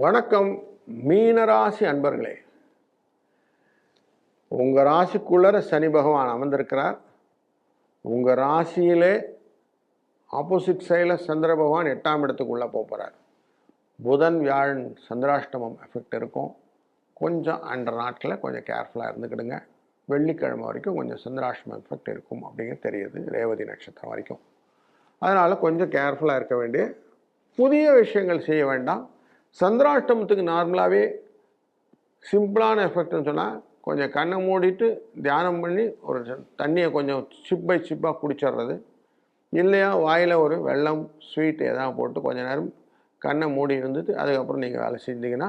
வணக்கம் மீனராசி அன்பர்களே. உங்கள் ராசிக்குள்ளர சனி பகவான் அமர்ந்திருக்கிறார். உங்கள் ராசியிலே ஆப்போசிட் சைடில் சந்திர பகவான் எட்டாம் இடத்துக்குள்ளே போகிறார் புதன் வியாழன் சந்திராஷ்டமம் எஃபெக்ட் இருக்கும். கொஞ்சம் அண்ட நாட்டில் கொஞ்சம் கேர்ஃபுல்லாக இருந்துக்கிடுங்க. வெள்ளிக்கிழமை வரைக்கும் கொஞ்சம் சந்திராஷ்டமம் எஃபெக்ட் இருக்கும் அப்படிங்கிறது தெரியுது ரேவதி நட்சத்திரம் வரைக்கும். அதனால் கொஞ்சம் கேர்ஃபுல்லாக இருக்க வேண்டிய புதிய விஷயங்கள் செய்ய வேண்டாம். சந்திராஷ்டமத்துக்கு நார்மலாகவே சிம்பிளான எஃபெக்ட்னு சொன்னால் கொஞ்சம் கண்ணை மூடிட்டு தியானம் பண்ணி ஒரு தண்ணியை கொஞ்சம் சிப் பை சிப்பாக குடிச்சிடுறது இல்லையா வாயில் ஒரு வெள்ளம் ஸ்வீட் எதாவது போட்டு கொஞ்சம் நேரம் கண்ணை மூடி இருந்துட்டு அதுக்கப்புறம் நீங்கள் வேலை செஞ்சீங்கன்னா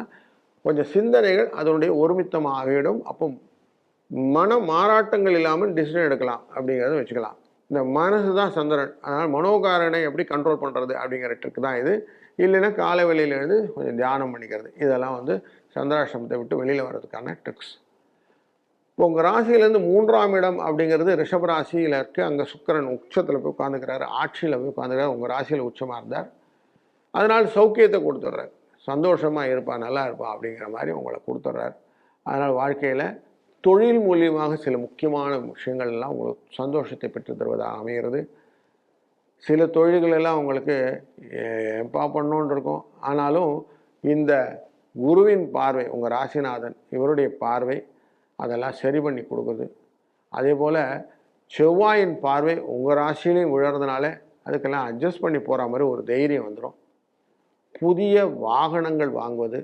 கொஞ்சம் சிந்தனைகள் அதனுடைய ஒருமித்தமாகிடும் அப்போ மன மாறாட்டங்கள் இல்லாமல் டிசிஷன் எடுக்கலாம் அப்படிங்கிறத வச்சுக்கலாம். இந்த மனசு தான் சந்திரன். அதனால் மனோகாரனை எப்படி கண்ட்ரோல் பண்ணுறது அப்படிங்கிற ட்ரிக் தான் இது. இல்லைன்னா காலை வெளியிலேருந்து கொஞ்சம் தியானம் பண்ணிக்கிறது. இதெல்லாம் வந்து சந்திராசிரமத்தை விட்டு வெளியில் வர்றதுக்கான ட்ரிக்ஸ் இப்போ உங்கள் ராசியிலேருந்து மூன்றாம் இடம் அப்படிங்கிறது ரிஷப ராசியில் இருக்குது அங்கே சுக்கரன் உச்சத்தில் போய் உட்காந்துக்கிறாரு ஆட்சியில் போய் உட்காந்துக்கிறார் உங்கள் ராசியில் உச்சமாக இருந்தார். அதனால் சௌக்கியத்தை கொடுத்துட்றாரு. சந்தோஷமாக இருப்பாள் நல்லா இருப்பாள் அப்படிங்கிற மாதிரி உங்களை கொடுத்துட்றாரு. அதனால் வாழ்க்கையில் தொழில் மூலியமாக சில முக்கியமான விஷயங்கள்லாம் உங்களுக்கு சந்தோஷத்தை பெற்று தருவதாக அமைகிறது. சில தொழில்கள் எல்லாம் உங்களுக்கு எப்பா பண்ணோன் இருக்கும் ஆனாலும் இந்த குருவின் பார்வை உங்கள் ராசிநாதன் இவருடைய பார்வை அதெல்லாம் சரி பண்ணி கொடுக்குது. அதே போல் செவ்வாயின் பார்வை உங்கள் ராசியிலையும் விழறதுனால அதுக்கெல்லாம் அட்ஜஸ்ட் பண்ணி போகிற மாதிரி ஒரு தைரியம் வந்துடும் புதிய வாகனங்கள் வாங்குவது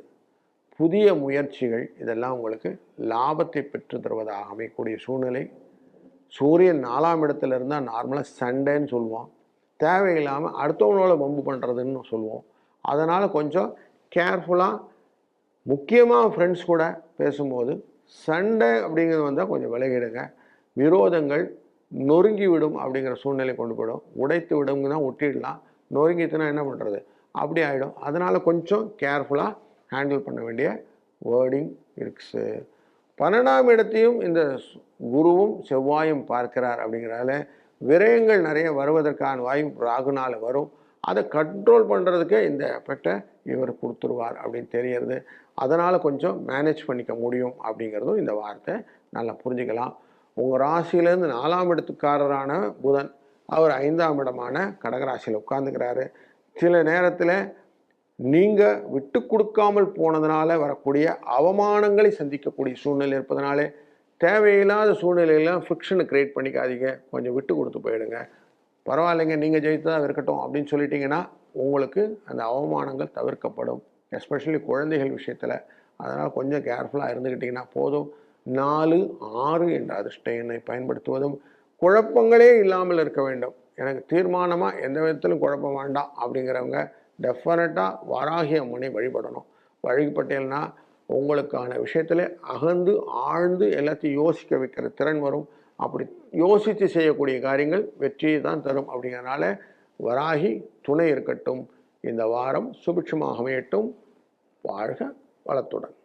புதிய முயற்சிகள் இதெல்லாம் உங்களுக்கு லாபத்தை பெற்று தருவதாக அமையக்கூடிய சூழ்நிலை. சூரியன் நாலாம் இடத்துல இருந்தால் நார்மலாக சண்டேன்னு சொல்லுவோம் தேவையில்லாமல் அடுத்தவங்களோட வம்பு பண்ணுறதுன்னு சொல்லுவோம். அதனால் கொஞ்சம் கேர்ஃபுல்லாக முக்கியமாக ஃப்ரெண்ட்ஸ் கூட பேசும்போது சண்டை அப்படிங்கிறது வந்தால் கொஞ்சம் விலகிடுங்க. விரோதங்கள் நொறுங்கி விடும் அப்படிங்கிற சூழ்நிலை கொண்டு போயிடும். உடைத்து விடுங்கன்னா ஒட்டிடலாம். நொறுங்கிட்டுனா என்ன பண்ணுறது அப்படி ஆகிடும் அதனால் கொஞ்சம் கேர்ஃபுல்லாக ஹேண்டில் பண்ண வேண்டிய வேர்டிங் இருக்கு பன்னெண்டாம் இடத்தையும் இந்த குருவும் செவ்வாயும் பார்க்கிறார் அப்படிங்கிறதால விரயங்கள் நிறைய வருவதற்கான வாய்ப்பு ராகுனால் வரும். அதை கண்ட்ரோல் பண்ணுறதுக்கே இந்த எஃபெக்டை இவர் கொடுத்துருவார் அப்படின்னு தெரியறது அதனால் கொஞ்சம் மேனேஜ் பண்ணிக்க முடியும் அப்படிங்கிறதும் இந்த வார்த்தை. நல்லா புரிஞ்சுக்கலாம். உங்கள் ராசியிலேருந்து நாலாம் இடத்துக்காரரான புதன் அவர் ஐந்தாம் இடமான கடகராசியில் உட்காந்துக்கிறாரு சில நேரத்தில் நீங்கள் விட்டு கொடுக்காமல் போனதுனால வரக்கூடிய அவமானங்களை சந்திக்கக்கூடிய சூழ்நிலை இருப்பதனாலே தேவையில்லாத சூழ்நிலையெல்லாம் ஃபிக்ஷனை க்ரியேட் பண்ணிக்காதீங்க. கொஞ்சம் விட்டு கொடுத்து போயிடுங்க. பரவாயில்லைங்க நீங்கள் ஜெயித்ததாக இருக்கட்டும் அப்படின்னு சொல்லிட்டீங்கன்னா உங்களுக்கு அந்த அவமானங்கள் தவிர்க்கப்படும். எஸ்பெஷலி குழந்தைகள் விஷயத்தில். அதனால் கொஞ்சம் கேர்ஃபுல்லாக இருந்துக்கிட்டிங்கன்னா போதும். நாலு ஆறு என்ற அதிர்ஷ்ட எண்ணை பயன்படுத்துவதும் குழப்பங்களே இல்லாமல் இருக்க வேண்டும். எனக்கு தீர்மானமாக எந்த விதத்திலும் குழப்பம் வேண்டாம் அப்படிங்கிறவங்க டெஃபினட்டாக வராகிய முனை வழிபடணும். வழிபட்டேன்னா உங்களுக்கான விஷயத்தில் அகந்து ஆழ்ந்து எல்லாத்தையும் யோசிக்க வைக்கிற திறன் வரும். அப்படி யோசித்து செய்யக்கூடிய காரியங்கள் வெற்றியை தான் தரும். அப்படிங்கிறனால வராகி துணை இருக்கட்டும். இந்த வாரம் சுபிட்சமாக அமையட்டும். வாழ்க வளத்துடன்.